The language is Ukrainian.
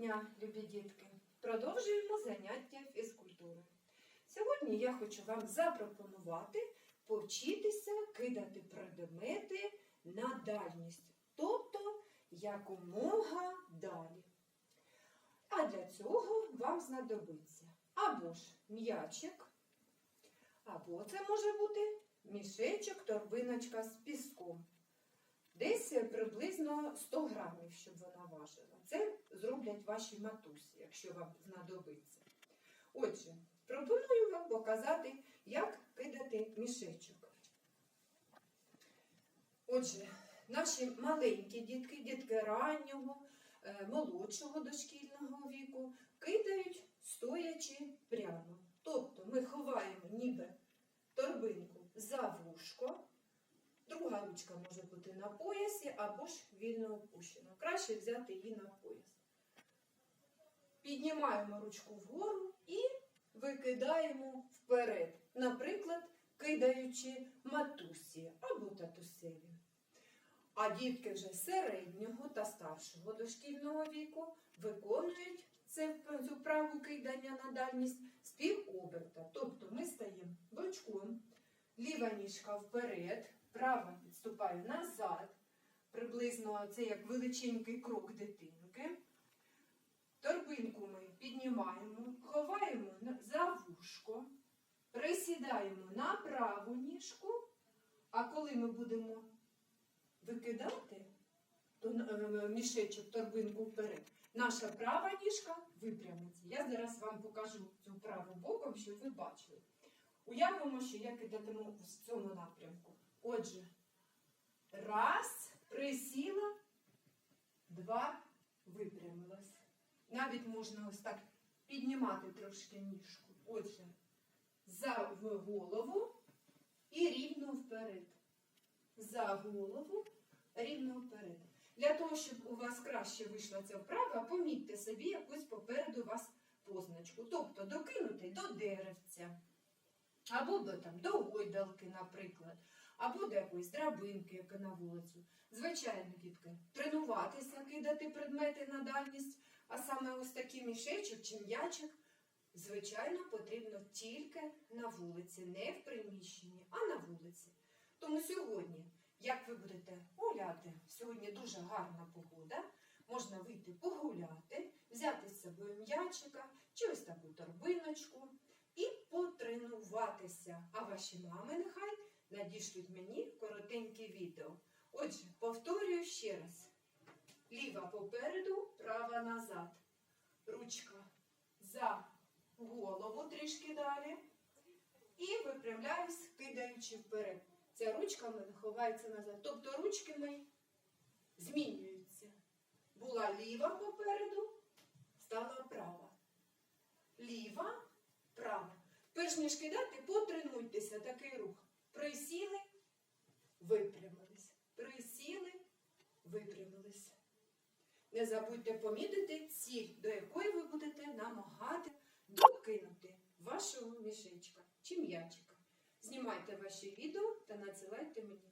дня, любі дітки! Продовжуємо заняття фізкультури. Сьогодні я хочу вам запропонувати повчитися кидати предмети на дальність, тобто якомога далі. А для цього вам знадобиться або ж м'ячик, або це може бути мішечок, торбиночка з піском. Десь приблизно 100 грамів, щоб вона важила. Це зроблять ваші матусі, якщо вам знадобиться. Отже, пропоную вам показати, як кидати мішечок. Отже, наші маленькі дітки, дітки раннього, е, молодшого дошкільного віку, кидають стоячи прямо. Тобто ми ховаємо ніби торбинку за вушко. Друга ручка може бути на поясі або ж вільно опущена. Краще взяти її на пояс. Піднімаємо ручку вгору і викидаємо вперед. Наприклад, кидаючи матусі або татусеві. А дітки вже середнього та старшого дошкільного віку виконують цю праву кидання на дальність з півоберта. Тобто ми стаємо бочком, ліва ніжка вперед, права відступає назад. Приблизно це як величенький крок дитинки. Піднімаємо, ховаємо за вушко, присідаємо на праву ніжку, а коли ми будемо викидати то, е, мішечок торбинку вперед, наша права ніжка випрямиться. Я зараз вам покажу цю праву боком, щоб ви бачили. Уявимо, що я кидатиму в цьому напрямку. Отже, раз, присіла, два, випрямилась. Навіть можна ось так піднімати трошки ніжку. Отже, за голову і рівно вперед. За голову, рівно вперед. Для того, щоб у вас краще вийшла ця вправа, помітьте собі якусь попереду вас позначку. Тобто докинути до деревця, або до, там, до гойдалки, наприклад, або до якоїсь драбинки, яка на вулицю. Звичайно, дітки, тренуватися, кидати предмети на дальність, а саме ось такий мішечок чи м'ячик, звичайно, потрібно тільки на вулиці, не в приміщенні, а на вулиці. Тому сьогодні, як ви будете гуляти, сьогодні дуже гарна погода, можна вийти погуляти, взяти з собою м'ячика чи ось таку торбиночку і потренуватися. А ваші мами нехай надішлють мені коротеньке відео. Отже, повторюю ще раз. Ліва попереду, назад. Ручка за голову трішки далі. І випрямляюсь, кидаючи вперед. Ця ручка в мене ховається назад. Тобто ручки мої змінюються. Була ліва попереду, стала права. Ліва, права. Перш ніж кидати, потренуйтеся такий рух. Присіли, випрямились. Присіли, випрямились. Не забудьте помітити ціль, до якої ви будете намагати докинути вашого мішечка чи м'ячика. Знімайте ваші відео та надсилайте мені.